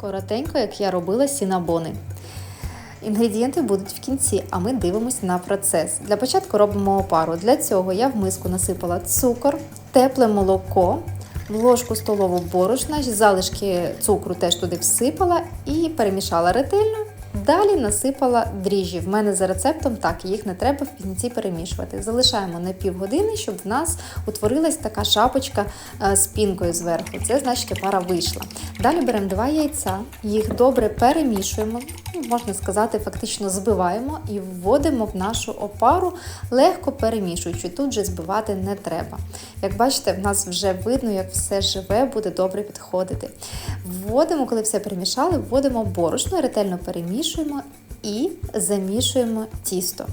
Коротенько, як я робила сінабони. Інгредієнти будуть в кінці, а ми дивимося на процес. Для початку робимо опару. Для цього я в миску насипала цукор, тепле молоко, в ложку столову борошна, залишки цукру теж туди всипала і перемішала ретельно. Далі насипала дріжджі. В мене за рецептом так, їх не треба в кінці перемішувати. Залишаємо на півгодини, щоб в нас утворилась така шапочка е, з пінкою зверху. Це значить пара вийшла. Далі беремо два яйця, їх добре перемішуємо, ну, можна сказати, фактично збиваємо і вводимо в нашу опару, легко перемішуючи. Тут же збивати не треба. Як бачите, в нас вже видно, як все живе, буде добре підходити. Вводимо, коли все перемішали, вводимо борошно, ретельно перемішуємо і замішуємо тісто.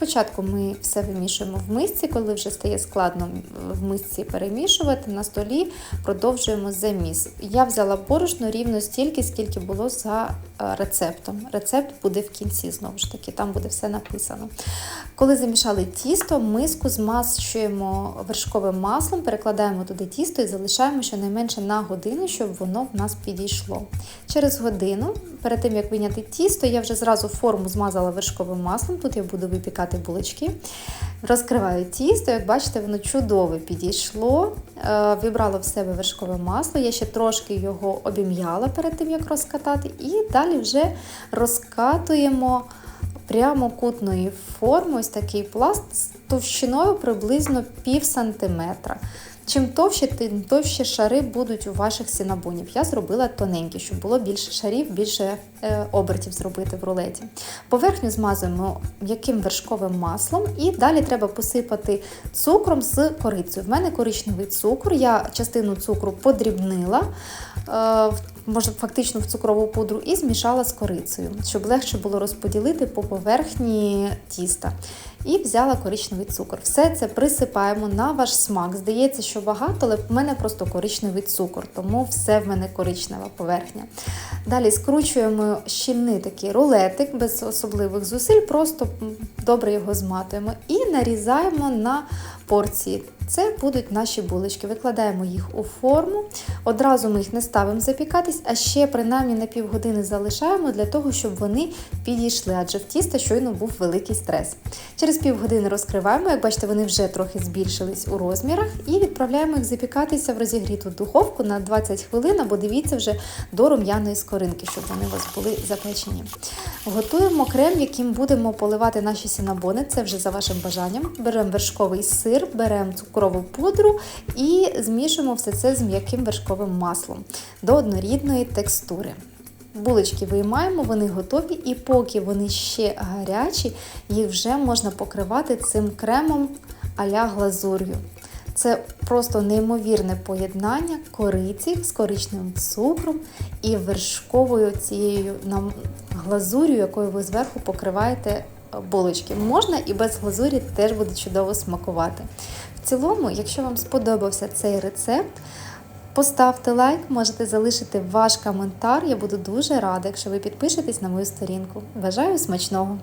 Спочатку ми все вимішуємо в мисці, коли вже стає складно в мисці перемішувати, на столі продовжуємо заміс. Я взяла борошно рівно стільки, скільки було за е, рецептом. Рецепт буде в кінці, знову ж таки, там буде все написано. Коли замішали тісто, миску змащуємо вершковим маслом, перекладаємо туди тісто і залишаємо щонайменше на годину, щоб воно в нас підійшло. Через годину, перед тим як виняти тісто, я вже зразу форму змазала вершковим маслом. Тут я буду випікати булочки. Розкриваю тісто, як бачите, воно чудово підійшло. Е, Вібрала в себе вершкове масло, я ще трошки його обім'яла перед тим, як розкатати, і далі вже розкатуємо прямокутної форми ось такий пласт з товщиною приблизно пів сантиметра. Чим товще, тим товще шари будуть у ваших сінабунів. Я зробила тоненькі, щоб було більше шарів, більше е, обертів зробити в рулеті. Поверхню змазуємо м'яким вершковим маслом і далі треба посипати цукром з корицею. В мене коричневий цукор, я частину цукру подрібнила, е, може фактично в цукрову пудру, і змішала з корицею, щоб легше було розподілити по поверхні тіста. І взяла коричневий цукор. Все це присипаємо на ваш смак. Здається, що багато, але в мене просто коричневий цукор, тому все в мене коричнева поверхня. Далі скручуємо щільний такий рулетик без особливих зусиль, просто добре його зматуємо і нарізаємо на порції. Це будуть наші булочки. Викладаємо їх у форму. Одразу ми їх не ставимо запікатись, а ще принаймні на півгодини залишаємо для того, щоб вони підійшли, адже в тіста щойно був великий стрес. Через півгодини розкриваємо, як бачите, вони вже трохи збільшились у розмірах, і відправляємо їх запікатися в розігріту духовку на 20 хвилин, або дивіться вже до рум'яної скоринки, щоб вони у вас були запечені. Готуємо крем, яким будемо поливати наші сінабони. Це вже за вашим бажанням. Беремо вершковий сир, беремо цукрову пудру і змішуємо все це з м'яким вершковим маслом до однорідної текстури. Булочки виймаємо, вони готові, і поки вони ще гарячі, їх вже можна покривати цим кремом а-ля глазур'ю. Це просто неймовірне поєднання кориці з коричневим цукром і вершковою цією глазур'ю, якою ви зверху покриваєте булочки. Можна і без глазурі теж буде чудово смакувати. В цілому, якщо вам сподобався цей рецепт, Поставте лайк, можете залишити ваш коментар. Я буду дуже рада, якщо ви підпишетесь на мою сторінку. Бажаю смачного!